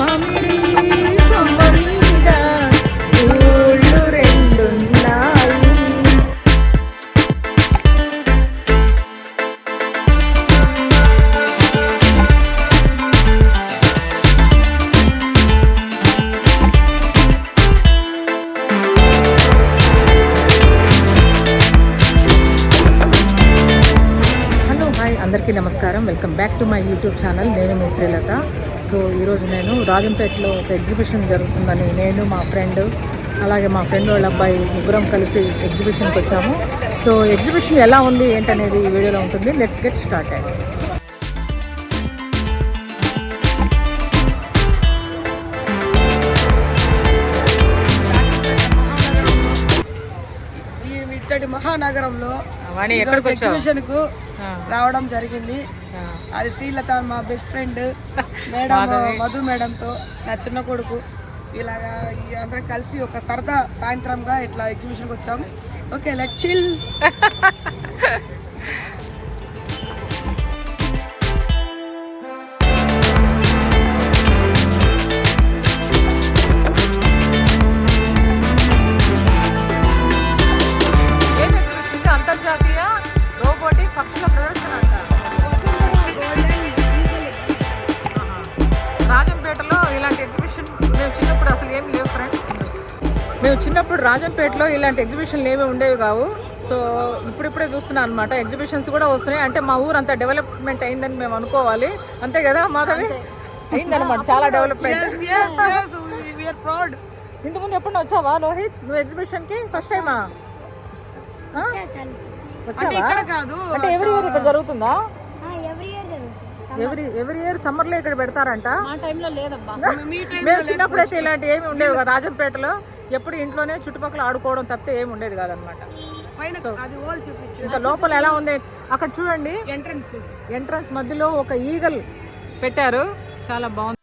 మామిడి నేను రాజంపేటలో ఒక ఎగ్జిబిషన్ జరుగుతుందని నేను మా ఫ్రెండ్ అలాగే మా ఫ్రెండ్ వాళ్ళ అబ్బాయి ముగ్గురం కలిసి ఎగ్జిబిషన్కి వచ్చాము. సో ఎగ్జిబిషన్ ఎలా ఉంది ఏంటనేది ఈ వీడియోలో ఉంటుంది. లెట్స్ గెట్ స్టార్ట్ అయ్యి మహానగరంలో వాణి రావడం జరిగింది. అది శ్రీలత మా బెస్ట్ ఫ్రెండ్ మేడం మధు మేడంతో నా చిన్న కొడుకు. ఇలాగా అందరం కలిసి ఒక సరదా సాయంత్రంగా ఇట్లా ఎగ్జిబిషన్కి వచ్చాము. ఓకే లెట్ చిల్ రాజంపేటలో ఇలాంటి ఎగ్జిబిషన్లు ఏమీ ఉండేవి కావు. సో ఇప్పుడిప్పుడే చూస్తున్నాను అనమాట ఎగ్జిబిషన్స్ కూడా వస్తున్నాయి. అంటే మా ఊరు అంత డెవలప్మెంట్ అయిందని మేము అనుకోవాలి. అంతే కదా మాధవి? అయిందనమాట చాలా డెవలప్మెంట్ ఇంతకుముందు ఎప్పుడు వచ్చావా లోహిత్ నువ్వు ఎగ్జిబిషన్కి ఫస్ట్ టైమా వచ్చావా? అంటే ఎవ్రీ ఇయర్ ఇక్కడ జరుగుతుంది? ఎవ్రీ ఎవ్రీ ఇయర్ సమ్మర్లో ఇక్కడ పెడతారంట. టైంలో లేదబ్బా. మేము చిన్నప్పుడు అయితే ఇలాంటి ఏమి ఉండేవి కదా రాజంపేటలో ఎప్పుడు ఇంట్లోనే చుట్టుపక్కల ఆడుకోవడం తప్పితే ఏమి ఉండేది కాదనమాట. ఇంకా లోపల ఎలా ఉంది? అక్కడ చూడండి. ఎంట్రన్స్ ఎంట్రన్స్ మధ్యలో ఒక ఈగల్ పెట్టారు. చాలా బాగుంది.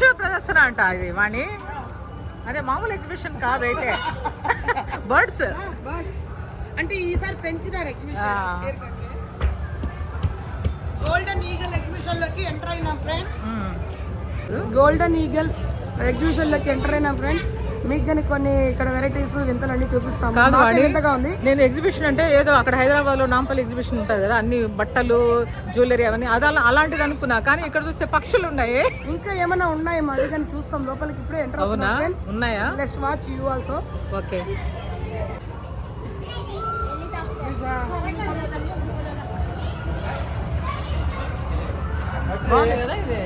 ఏంటి పక్షుల ప్రదర్శన అంట ఇది వాణి. అదే మామూలు ఎగ్జిబిషన్ కాదైతే. బర్డ్స్ అంటే ఈసారి పెంచినారు. ఎగ్జిబిషన్ గోల్డెన్ ఈగల్ ఎగ్జిబిషన్లోకి ఎంటర్ అయినాం ఫ్రెండ్స్ గోల్డెన్ ఈగల్ ఎగ్జిబిషన్లోకి ఎంటర్ అయినాం ఫ్రెండ్స్ మీకు కానీ కొన్ని ఇక్కడ వెరైటీస్ వింతలు అన్ని చూపిస్తాం కాదు ఉంది. నేను ఎగ్జిబిషన్ అంటే ఏదో అక్కడ హైదరాబాద్లో నాంపల్లి ఎగ్జిబిషన్ ఉంటుంది కదా అన్ని బట్టలు జ్యువెలరీ అవన్నీ అది అలా- అలాంటిది అనుకున్నా. కానీ ఇక్కడ చూస్తే పక్షులు ఉన్నాయి. ఇంకా ఏమైనా ఉన్నాయి? మా కానీ చూస్తాం లోపలికి ఇప్పుడే ఎంటర్ అవునా? ఉన్నాయా? Let's watch you also okay. బాగుంది కదా ఇది?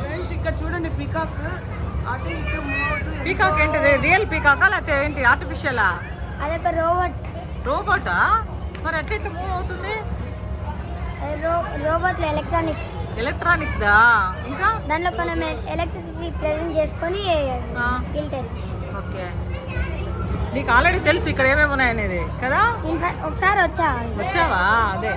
ఫ్రెండ్స్ ఇక్కడ చూడండి పికాక్ పీకాక్ ఏంటిది? రియల్ పీకాకా లేకపోతే ఏంటి? ఆర్టిఫిషియలా అదొక రోబోట్. రోబోటా? మరి ఎట్లా ఇట్లా మూవ్ అవుతుంది? రోబోట్లో ఎలక్ట్రానిక్స్ ఎలక్ట్రానిక్ దా ఇంకా? దాంట్లో మనం ఎలక్ట్రిసిటీ ప్రెజెంట్ చేసుకొని ఓకే. నీకు ఆల్రెడీ తెలుసు ఇక్కడ ఏమేమి ఉన్నాయనేది కదా? ఒకసారి వచ్చా వచ్చావా? అదే.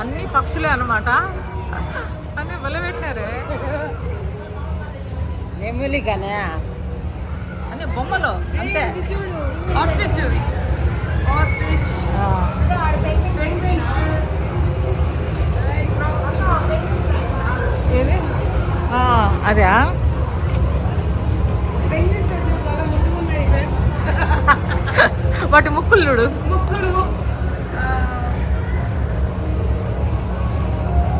అన్ని పక్షులే అన్నమాట. అన్ని వల్ల పెట్టినారే నెమ్మలిగానే అన్ని బొమ్మలు. అంతే. చూడు. ఆస్ట్రిచ్ ఆస్ట్రిచ్ ఏది? అదే వాటి ముక్కులు చూడు ముక్కులు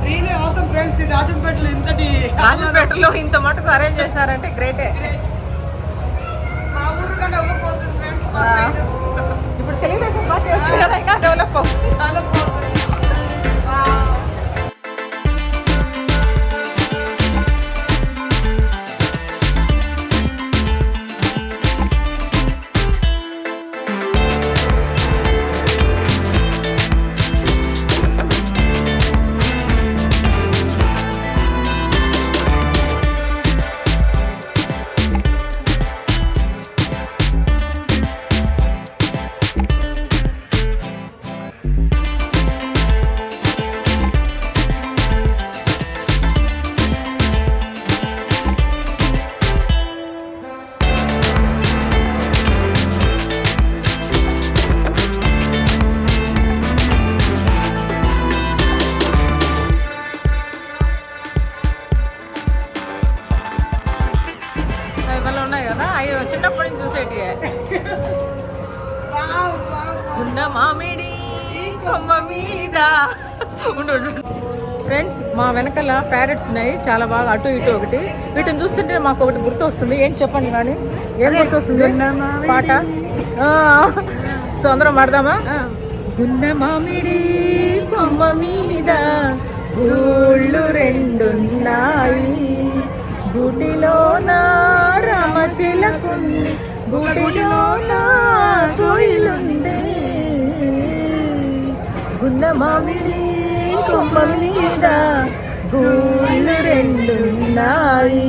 రియలీ అవసరం ఫ్రెండ్స్ రాజంపేటలో ఇంతటి రాజంపేటలో ఇంత మటుకు అరేంజ్ చేశారంటే గ్రేటే మా ఊరు కన్నా ఫ్రెండ్స్ ఇప్పుడు తెలుగుదేశం పార్టీ వచ్చి కదా ఇంకా డెవలప్ అవుతుంది. ఉన్నాయి చాలా బాగా అటు ఇటు ఒకటి. వీటిని చూస్తుంటే మాకు ఒకటి గుర్తు వస్తుంది ఏంటి చెప్పండి కానీ ఏం గుర్తు వస్తుంది పాట? సో అందరం పాడదామా? గున్న మామిడి కొమ్మ మీద ఊళ్ళు రెండున్నాయి. గుడిలో నా రామచిలకుంది గుడిలో నా కోయిలుంది. గున్న మామిడి కొమ్మ మీద గూళ్ళు రెండున్నాయి.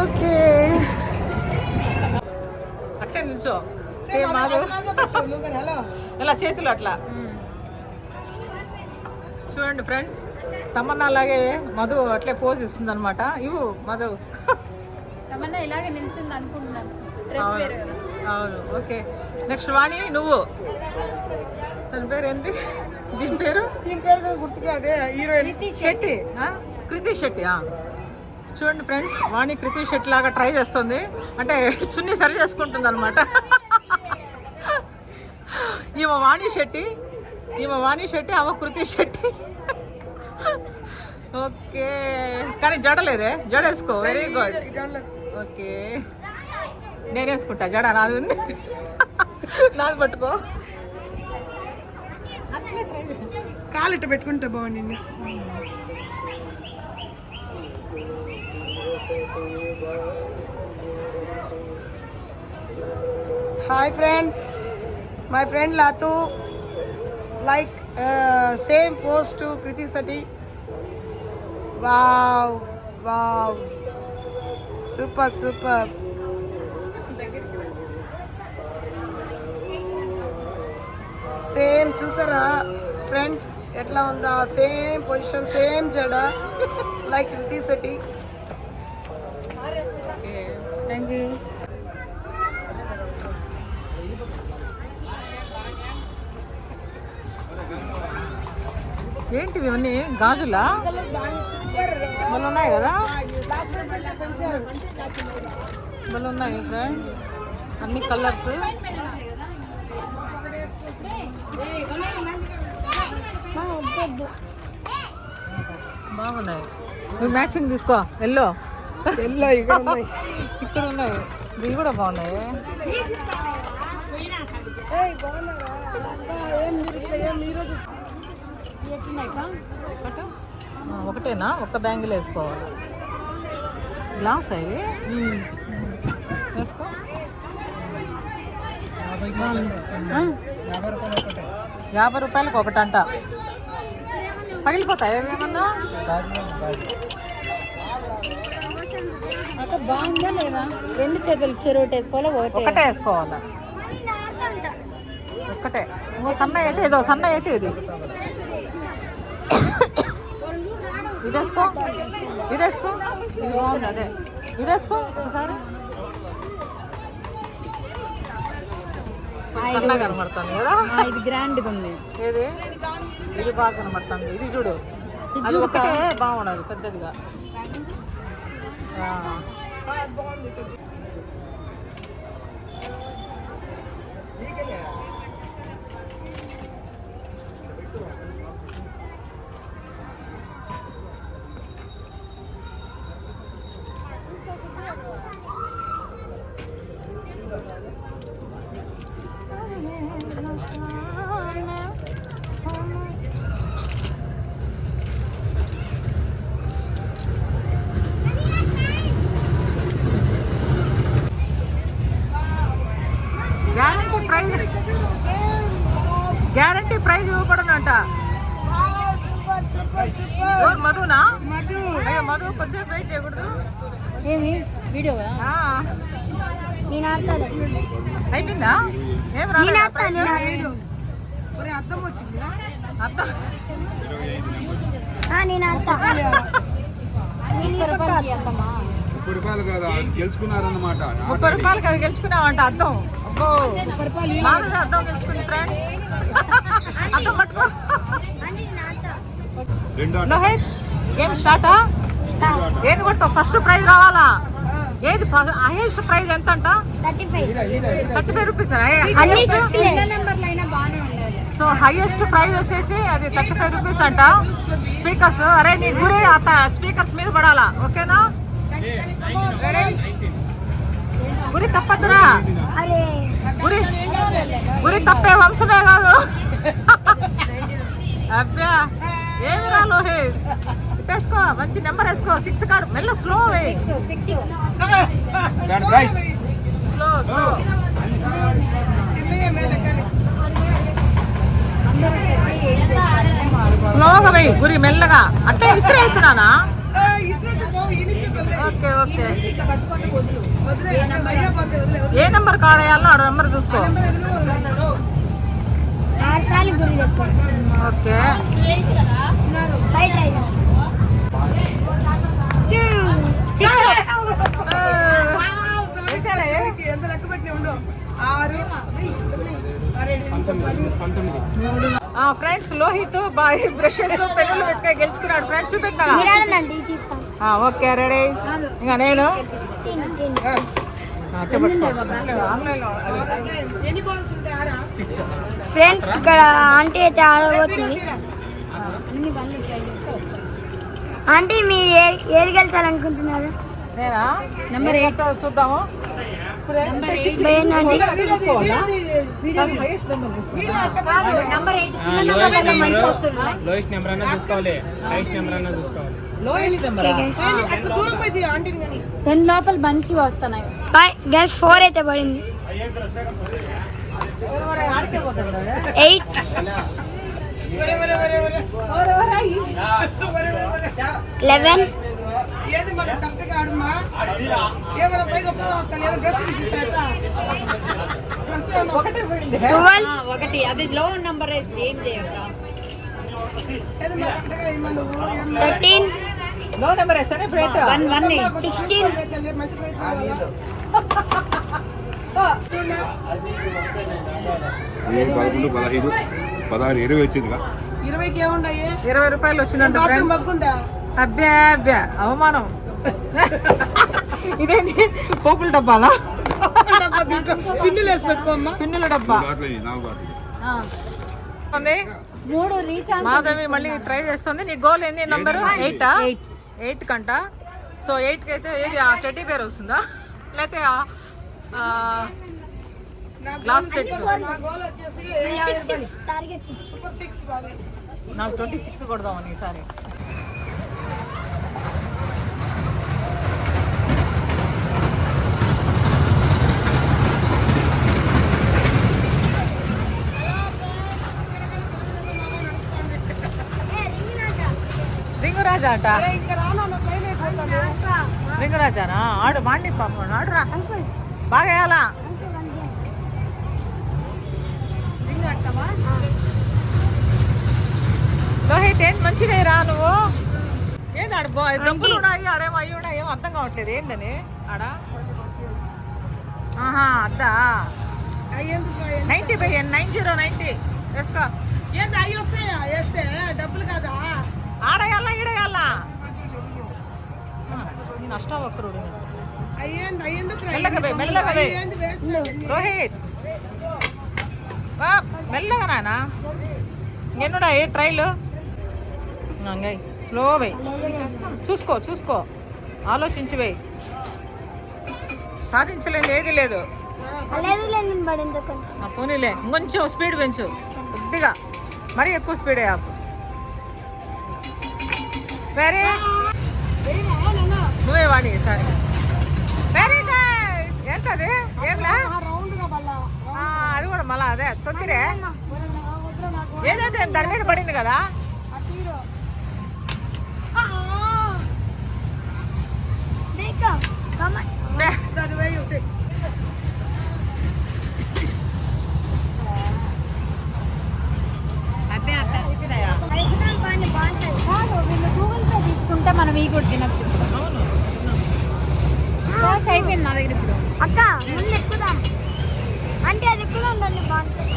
ఓకే. అట్టే నిల్చో. సేమ్ ఇలా చేతులు అట్లా. చూడండి ఫ్రెండ్స్ తమన్నా అలాగే మధు అట్లే పోజ్ ఇస్తుంది అనమాట ఇవ్వు మధు తమన్నా ఇలాగే నిల్చుంది అనుకుంటున్నాను. అవును. ఓకే. నెక్స్ట్ వాణి నువ్వు. తన పేరు ఏంటి దీని పేరు? దీని హీరోయిన్. శెట్టి? కృతి శెట్టి. చూడండి ఫ్రెండ్స్ వాణి కృతి శెట్టి లాగా ట్రై చేస్తుంది. అంటే చున్నీ సరి చేసుకుంటుంది అనమాట ఈమె వాణి శెట్టి ఈమె వాణి శెట్టి ఆమె కృతి శెట్టి. ఓకే. కానీ జడలేదే జడ వేసుకో వెరీ గుడ్. ఓకే. నేను వేసుకుంటా జడ నాది ఉంది. నాది పట్టుకో. కాలిట పెట్టుకుంటే బాగుంది hi friends my friend లాతు like same post to Kriti Shetty wow wow super super same చూసారా? ఫ్రెండ్స్ ఎట్లా ఉందా? సేమ్ పొజిషన్ సేమ్ జడ. Like Kriti Shetty. Thank you ఏంటివి ఇవన్నీ? గాజులా? మళ్ళీ ఉన్నాయి కదా? మళ్ళీ ఉన్నాయి ఫ్రెండ్స్ అన్ని కలర్స్ బాగున్నాయి. నువ్వు మ్యాచింగ్ తీసుకో. ఎల్లో. ఎల్లో ఇక్కడ ఉన్నాయి. ఇక్కడ ఉన్నాయి. ఇవి కూడా బాగున్నాయి. ఒకటేనా? ఒక్క బ్యాంగిల్ వేసుకోవాలి. గ్లాస్ అవి వేసుకో. యాభై రూపాయలకు ఒకటంట. పగిలిపోతాయి ఏమన్నా? అక్క బాగుందా లేదా? రెండు చేతులు చెరువు వేసుకోవాలా ఒకటే? వేసుకోవాలి? ఒక్కటే ఇంకో సన్న అయితే ఇదో సన్న అయితే ఇది. ఇది వేసుకో ఇది బాగుంది అదే. ఇది వేసుకో ఒకసారి. సన్నగా కనబడుతుంది కదా? ఇది గ్రాండ్గా ఉంది. ఏది? ఇది బాగా కనబడుతుంది. ఇది చూడు. అది ఒకటే బాగుండదు పెద్దదిగా. ఆ. గ్యారంటీ ప్రైజ్ గ్యారంటీ ప్రైజ్ ఇవ్వబడనంట ఎవరు మధునా మధు అయ్యో మధు కొద్దిసేపు వెయిట్ చేయకూడదు ఏమి వీడియో కదా ఆ, నేను ఆడతాను అయిపోయిందా ఏం రాలేదా ప్రైజ్? ఒరే అర్థం వచ్చింది అర్థం ఆ, నేను ముప్పై రూపాయలు కదా గెలుచుకున్నారన్నమాట. ముప్పై రూపాయలకి అది గెలుచుకున్నావంట అర్థం అబ్బో. మామూలుగా అర్థం గెలుచుకుంది ఫ్రెండ్స్ అర్థం పట్టుకో. అంటే నేను ఆడతా రెండు లోహిత్ గేమ్ స్టార్టా. ఏది కొడతావు? ఫస్ట్ ప్రైజ్ రావాలా? ఏది హైయెస్ట్ ప్రైజ్ ఎంత అంట thirty five. Thirty five rupees so highest prize వచ్చేసి అది థర్టీ ఫైవ్ రూపీస్ అంట. స్పీకర్స్ అరే నీ గురి అత స్పీకర్స్ మీద పడాలా? ఓకేనా? గురి తప్పదురా. గురి గురి తప్పే వంశమే కాదు. అబ్బా ఏమి రా లోహిత్ వేసుకో మంచి నెంబర్ వేసుకో. సిక్స్ కార్డు మెల్ల స్లో ప్రైస్ స్లో స్లో స్లోగా వెయ్యి గురి మెల్లగా. అంటే ఇస్త్రీ అవుతున్నానా ఓకే ఓకే. ఏ నెంబర్ కాల్ వేయాలో ఆ నెంబర్ చూసుకో. ఓకే. ఎంత లెక్క పెట్టినా ఉండు ఆరు ఫ్రెండ్స్ లోహిత్ బాయ్ బ్రషెస్ పెన్నులు పెట్టుకొని గెలుచుకున్నాడు. ఫ్రెండ్స్ తీస్తాను ఓకే రెడీ. ఇంకా నేను? ఫ్రెండ్స్ ఇక్కడ ఆంటీ అయితే ఆడబోతుంది ఆంటీ మీరు ఏది గెలిచాలనుకుంటున్నారు? నేనా? నెంబర్ ఎయిట్ చూద్దాము. మంచి లోయెస్ట్ నెంబర్. అన్నా చూసుకోవాలి. Highest number? అన్నా చూసుకోవాలి టెన్ లోపల మంచిగా వస్తున్నాయి. బాయ్ గ్యాస్ ఫోర్ అయితే పడింది? ఎయిట్ లెవెన్ ఏది మన ఆడమ్మా ఏమైనా వస్తాను. ఏదో డ్రెస్ తీసి డ్రెస్ ఒకటే పోయింది. అది లో నెంబర్ ఏం చేయక ఏది మరి కరెక్ట్గా ఇవ్వమని నువ్వు ఏం థర్టీన్. లో నెంబర్ వేస్తానే ప్లేట్. One one sixteen. పదకొండు పదహైదు పదహారు ఇరవై వచ్చిందిగా. ఇరవైకి ఏముండాయి? ఇరవై రూపాయలు వచ్చిందంట అబ్బా అబ్బా. అవమానం. ఇదేంటి పోపుల డబ్బాలా? పిన్నులు వేసి పెట్టుకోమ్మా పిన్నుల డబ్బా. ఉంది. మూడు రీచ్ మాధవి మళ్ళీ ట్రై చేస్తుంది. నీ గోల్ ఏంది? నంబర్ ఎయిట్ ఎయిట్ ఎయిట్ కంట. సో ఎయిట్కి అయితే ఏది? ఆ టెడ్డీ పేరు వస్తుందా? లేకపోతే గ్లాస్ సెట్ నాకు ట్వంటీ సిక్స్ కొడదామని ఈసారి. రింగు రాజా అంట ఇంకా రానా నా ట్రైన్ అయిపోతాను రింగు రాజానా ఆడు వాడిని పాపం ఆడురా. బాగా వేయాలా? లోహిత్ ఏం మంచిదే రా నువ్వు? ఏంది ఆడ డబ్బులు ఉన్నాయి ఆడేమో అయ్యి ఉన్నాయి ఏమో అర్థం కావట్లేదు. ఏందని? ఆడ? ఆహా అద్దా? Ninety by nine zero ninety వేసుకో. ఏంది అయ్యి వస్తాయా? వేస్తే డబ్బులు కాదా? నష్టం ఒక్కరుడు అయ్యేంది అయ్యేందుకు మెల్లగా పోయి, మెల్లగా పోయి. రోహిత్. మెల్లగా నానా ఎన్నుడా ఏ ట్రైల్? స్లో వేయి చూసుకో చూసుకో. ఆలోచించి వేయి సాధించలేదు ఏది లేదు. పోనీలే ఇంకొంచెం స్పీడ్ పెంచు. కొద్దిగా. మరీ ఎక్కువ స్పీడ్ ఆపు. వెరీ నువ్వే వాడి సరే వెరీ గుడ్ ఎంతది ఏంలా ఆ, అది కూడా మళ్ళా అదే తొందిరే ఏదైతే దాని మీద పడింది కదా లే. దాని వేయి ఒకటి అబ్బే అబ్బే బాగుంటుంది కాదు వీళ్ళు గూగుల్ పే ఈ కూడా తినచ్చు అయిపోయింది నా దగ్గర ఇప్పుడు. అక్క ముందు ఎక్కుదాం. అంటే అది ఎక్కుదాం దాన్ని బాగుంటుంది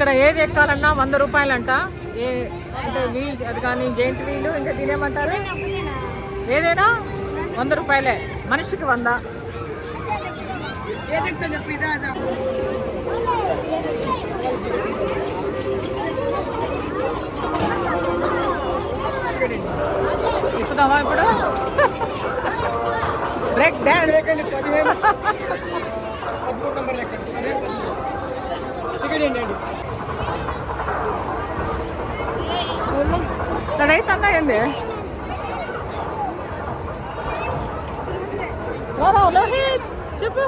ఇక్కడ ఏది ఎక్కాలన్నా వంద రూపాయలంట. ఏ అంటే వీల్ అది కానీ జెయింట్ వీలు ఇంకా తినేమంటారు ఏదైనా వంద రూపాయలే. మనిషికి వంద. ఎక్కుదామా ఇప్పుడు? బ్రేక్ డ్యాన్స్ పదిహేను. పదమూడు నెంబర్ లెక్క. టికెట్ ఏంటండి? అయితే ఏంది రారా లోహిత్ చెప్పు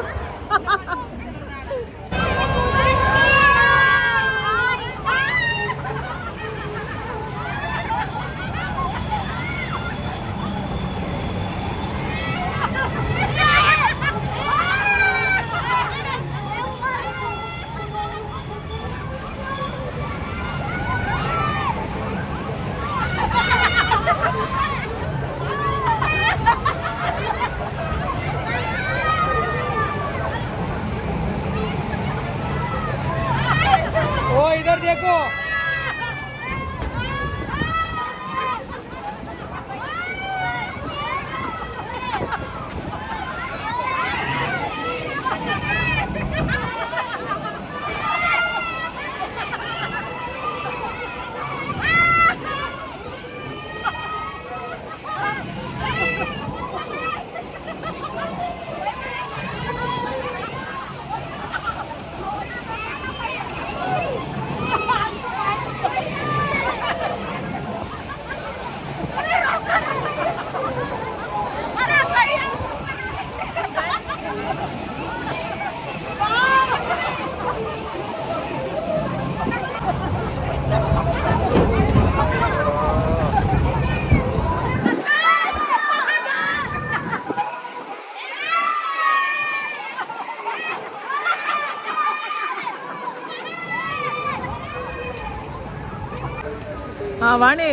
వాణి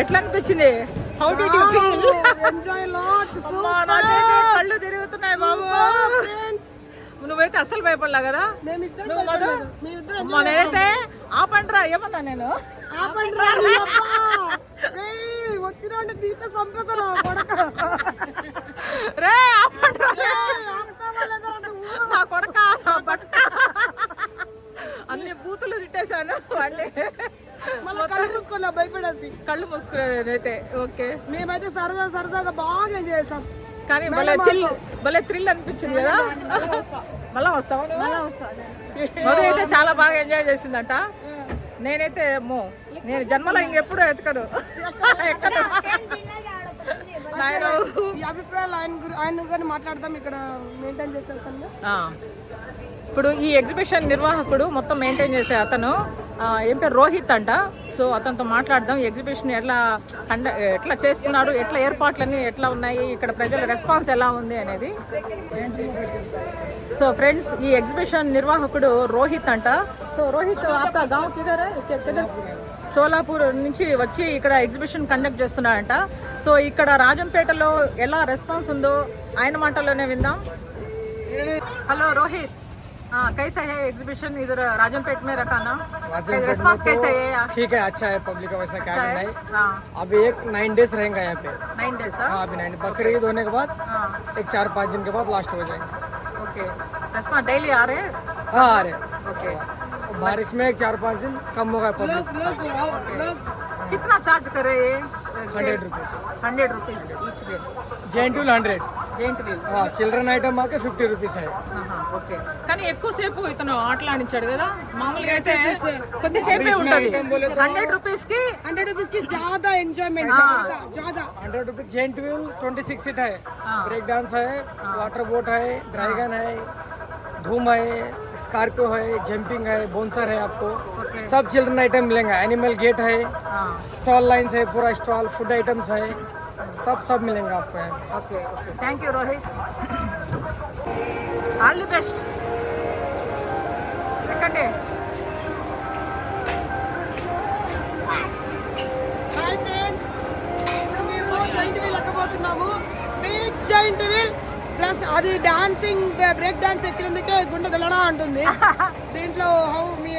ఎట్లా అనిపించింది how do you feel enjoy lot కళ్ళు తిరుగుతున్నాయి బాబు. నువ్వైతే అస్సలు భయపడలా కదా? నేనైతే ఆపండ్రా ఏమన్నా నేను? రా ఆపండ్రా. కొడక అన్ని బూతులు తిట్టేశాను వాళ్ళే. మళ్ళీ కళ్ళు మూసుకోలే భయపడేసి కళ్ళు మూసుకున్నాను నేనైతే ఓకే. మేమైతే సరదా సరదాగా బాగా ఎంజాయ్ చేసాం. కానీ భలే థ్రిల్ భలే థ్రిల్ అనిపించింది కదా? మళ్ళా వస్తావా? మధు అయితే చాలా బాగా ఎంజాయ్ చేసిందంట. నేనైతే అమ్మో నేను జన్మలో ఇంకెప్పుడు ఎత్తుకను ఎక్కను. ఈ అభిప్రాయాలు ఆయన గురి- ఆయన గారిని మాట్లాడతాం ఇక్కడ మెయింటైన్ చేసాం ఆ. ఇప్పుడు ఈ ఎగ్జిబిషన్ నిర్వాహకుడు మొత్తం మెయింటైన్ చేసే అతను. ఏం పేరు? రోహిత్ అంట. సో అతనితో మాట్లాడదాం. ఎగ్జిబిషన్ ఎట్లా కండ ఎట్లా చేస్తున్నారు? ఎట్లా ఏర్పాట్లన్నీ ఎట్లా ఉన్నాయి? ఇక్కడ ప్రజల రెస్పాన్స్ ఎలా ఉంది అనేది. సో ఫ్రెండ్స్ ఈ ఎగ్జిబిషన్ నిర్వాహకుడు రోహిత్ అంట. సో రోహిత్ అక్క గావ్ నుంచి వచ్చి ఇక్కడ ఎగ్జిబిషన్ కండక్ట్ చేస్తున్నాడంట. సో ఇక్కడ రాజంపేటలో ఎలా రెస్పాన్స్ ఉందో ఆయన మాటల్లోనే విందాం. హలో రోహిత్. हाँ, कैसा है एग्जीबिशन इधर राजमपेट में रखा ना? रिस्पॉन्स तो कैसा है ठीक है अच्छा है पब्लिक का वैसा अच्छा क्या है? हाँ। अभी एक नाइन डेज़ रहेगा यहाँ पे। नाइन हाँ? डेज़ हाँ? अभी नाइन बकरीद okay. होने के बाद एक चार पाँच दिन के बाद लास्ट हो जाएँगे। ओके रिस्पॉन्स डेली आ रहे हैं? हाँ आ रहे ओके बारिश में एक चार पाँच दिन कम होगा कितना चार्ज करे hundred rupees hundred rupees each day जेंटूल hundred giant wheel हाँ चिल्ड्रन आइटम आके फिफ्टी रुपीज़ है ఓకే కానీ ఎక్కువసేపు ఇతను ఆటలాడించాడు కదా మామూలుగా అయితే కొద్దిసేపే ఉంటుంది హండ్రెడ్ రూపీస్ కి हंड्रेड रुपीज की ज्यादा एंजॉयमेंट ज्यादा ज्यादा hundred rupees giant wheel twenty six seat है ब्रेक डांस है वाटर बोट है ड्रैगन है धूम है स्कॉर्पियो है जंपिंग है बोनसर है आपको सब चिल्ड्रन आइटम मिलेंगे एनिमल गेट है स्टॉल लाइन्स है पूरा स्टॉल फूड आइटम्स है सब सब मिलेंगे आपको यहाँ। Okay okay thank you Rohit all the best friends మేము జాయింట్ వీల్ జాయింట్ ప్లస్ అది డాన్సింగ్ బ్రేక్ డాన్స్ ఎక్కినందుకే గుండె ఉంటుంది. దీంట్లో హౌ మీ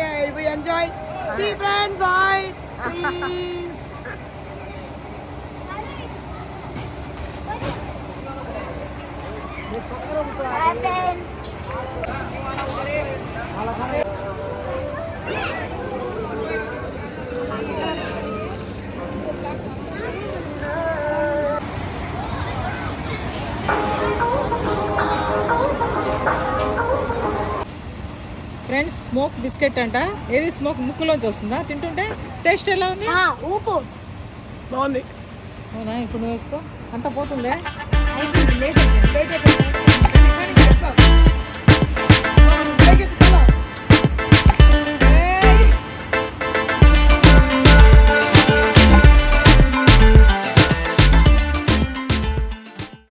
enjoy C friends hi friends smoke biscuit అంట. ఏది స్మోక్ ముక్కులోంచి వస్తుందా? తింటుంటే టేస్ట్ ఎలా ఉంది? ఆ, ఊపు. బాగుంది. అవునా? ఇప్పుడు నువ్వు వేసుకో. అంత పోతుందే? లేట్ అయిపోయింది.